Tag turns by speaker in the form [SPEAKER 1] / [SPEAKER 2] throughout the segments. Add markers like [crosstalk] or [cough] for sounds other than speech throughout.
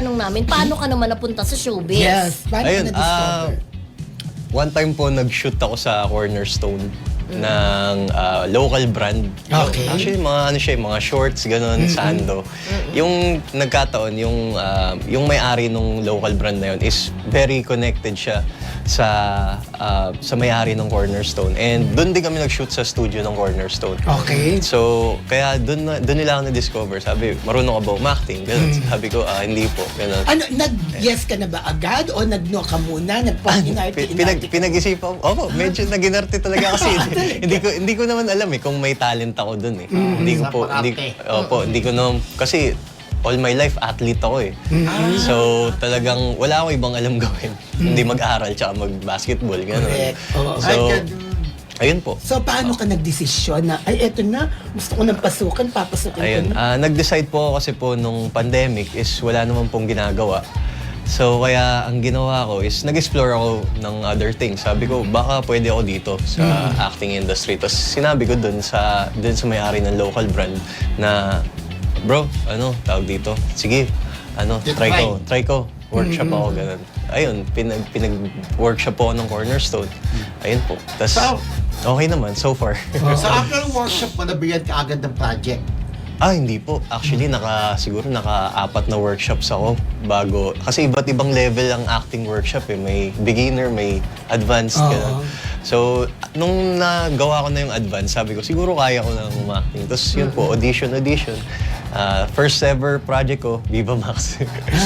[SPEAKER 1] tatanong namin, paano ka naman napunta sa showbiz?
[SPEAKER 2] Yes. Paano
[SPEAKER 3] Ayun,
[SPEAKER 2] ka na-discover?
[SPEAKER 3] ah, One time po nag-shoot ako sa Cornerstone ng ah, local brand.
[SPEAKER 2] Okay.
[SPEAKER 3] Actually, mga ano siya, mga shorts, ganun, sando. Yung nagkataon, yung ah, yung may-ari ng local brand na yun is very connected siya sa ah, sa may-ari ng Cornerstone. And doon din kami nag-shoot sa studio ng Cornerstone.
[SPEAKER 2] Okay.
[SPEAKER 3] So, kaya doon na- doon nila ako na-discover. Sabi, marunong ka ba umacting? Ganun. Sabi ko, ah, hindi po. Ganun.
[SPEAKER 2] Ano, nag-yes ka na ba agad o nag-no ka muna? Nagpag-inarte,
[SPEAKER 3] Pi- pinag, pinag-isipan ko. Opo, medyo naginarte talaga kasi [laughs] [laughs] hindi ko hindi ko naman alam eh kung may talent ako doon eh. Hindi ko po hindi. Opo, hindi ko naman kasi all my life athlete ako eh. So talagang wala akong ibang alam [laughs] gawin. Hindi mag-aral tsaka mag-basketball ganun.
[SPEAKER 2] Correct. Oo.
[SPEAKER 3] So
[SPEAKER 4] Ay, ganun.
[SPEAKER 3] ayun po.
[SPEAKER 2] So, paano ka nagdesisyon na, ay, eto na, gusto ko nang pasukan, papasukin
[SPEAKER 3] Ayun,
[SPEAKER 2] ko na.
[SPEAKER 3] ah, nag-decide po ako kasi po nung pandemic is wala naman pong ginagawa. So kaya ang ginawa ko is nag-explore ako ng other things. Sabi ko, baka pwede ako dito sa acting industry. Tapos sinabi ko dun sa, dun sa may-ari ng local brand na, bro, ano, tawag dito, sige, ano,
[SPEAKER 4] Just
[SPEAKER 3] try ko, try ko. Workshop ako, ganun. Ayun, pinag, pinag-workshop ako ng Cornerstone. Ayun po. Tapos,
[SPEAKER 4] So-
[SPEAKER 3] okay naman, so far.
[SPEAKER 4] So after ng workshop mo, nabigyan ka agad ng project.
[SPEAKER 3] Ah, hindi po. Actually, naka, siguro naka-apat na workshops ako bago. Kasi iba't ibang level ang acting workshop eh. May beginner, may advanced.
[SPEAKER 2] Oo.
[SPEAKER 3] ganun. So, nung nagawa ko na yung advanced, sabi ko, siguro kaya ko na umacting. Tapos yun po, audition, audition. Ah, first ever project ko, Viva Max.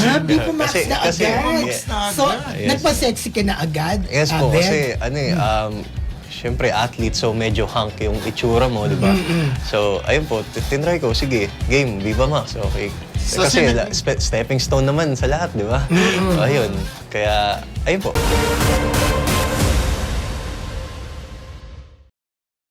[SPEAKER 2] Ah, Viva [laughs] Max
[SPEAKER 3] Kasi-
[SPEAKER 2] na
[SPEAKER 3] kasi-
[SPEAKER 2] agad.
[SPEAKER 4] Na
[SPEAKER 2] so.
[SPEAKER 3] Yes.
[SPEAKER 2] nagpa-sexy ka na agad?
[SPEAKER 3] Yes po,
[SPEAKER 2] Abel?
[SPEAKER 3] kasi ano eh, um, syempre athlete, so medyo hunk yung itsura mo, di ba? So, ayun po, t- tinry ko, sige, game, Viva Max, okay.
[SPEAKER 4] So,
[SPEAKER 3] kasi
[SPEAKER 4] sino-
[SPEAKER 3] la- spe- stepping stone naman sa lahat, di ba? So, ayun, kaya, ayun po.